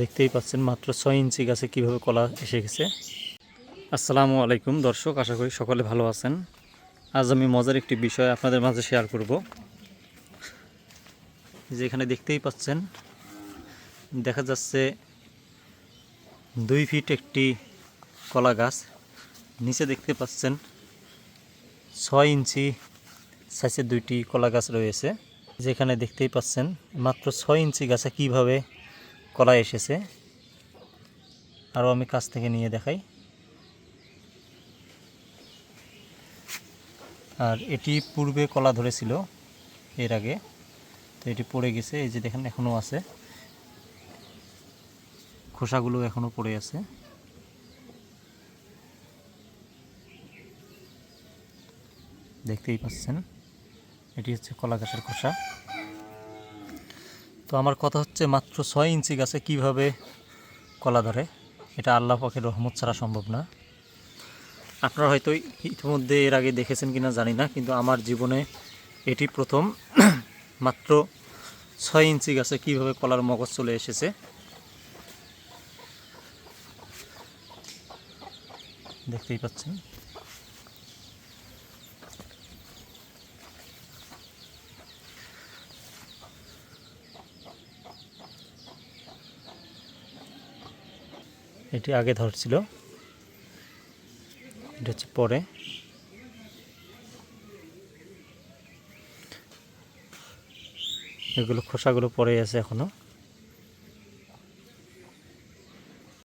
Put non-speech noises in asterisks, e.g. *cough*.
দেখতেই পাচ্ছেন মাত্র ছয় ইঞ্চি গাছে কীভাবে কলা এসে গেছে। আসসালামু আলাইকুম দর্শক, আশা করি সকলে ভালো আছেন। আজ আমি মজার একটি বিষয় আপনাদের মাঝে শেয়ার করব। যেখানে দেখতেই পাচ্ছেন, দেখা যাচ্ছে দুই ফিট একটি কলা গাছ, নিচে দেখতে পাচ্ছেন ছয় ইঞ্চি সাইজের দুইটি কলা গাছ রয়েছে। যেখানে দেখতেই পাচ্ছেন মাত্র ছয় ইঞ্চি গাছে কীভাবে কলা এসেছে। আরও আমি কাছ থেকে নিয়ে দেখাই। আর এটি পূর্বে কলা ধরেছিল এর আগে। তো এটি পড়ে গেছে, এই যে দেখেন এখনও আছে। খোসাগুলো এখনও পড়ে আছে। দেখতেই পাচ্ছেন, এটি হচ্ছে কলা গাছের খোসা। তো আমার কথা হচ্ছে মাত্র ছয় ইঞ্চি গাছে কীভাবে কলা ধরে, এটা আল্লাহ পাখের রহমত ছাড়া সম্ভব না। আপনারা হয়তো ইতিমধ্যে এর আগে দেখেছেন কিনা জানি না, কিন্তু আমার জীবনে এটি প্রথম *clears throat* মাত্র ছয় ইঞ্চি গাছে কীভাবে কলার মগজ চলে এসেছে। দেখতেই পাচ্ছেন। এটি আগে ধরছিল। এটা হচ্ছে পরে। এগুলো খোসাগুলো পরে আছে এখনও।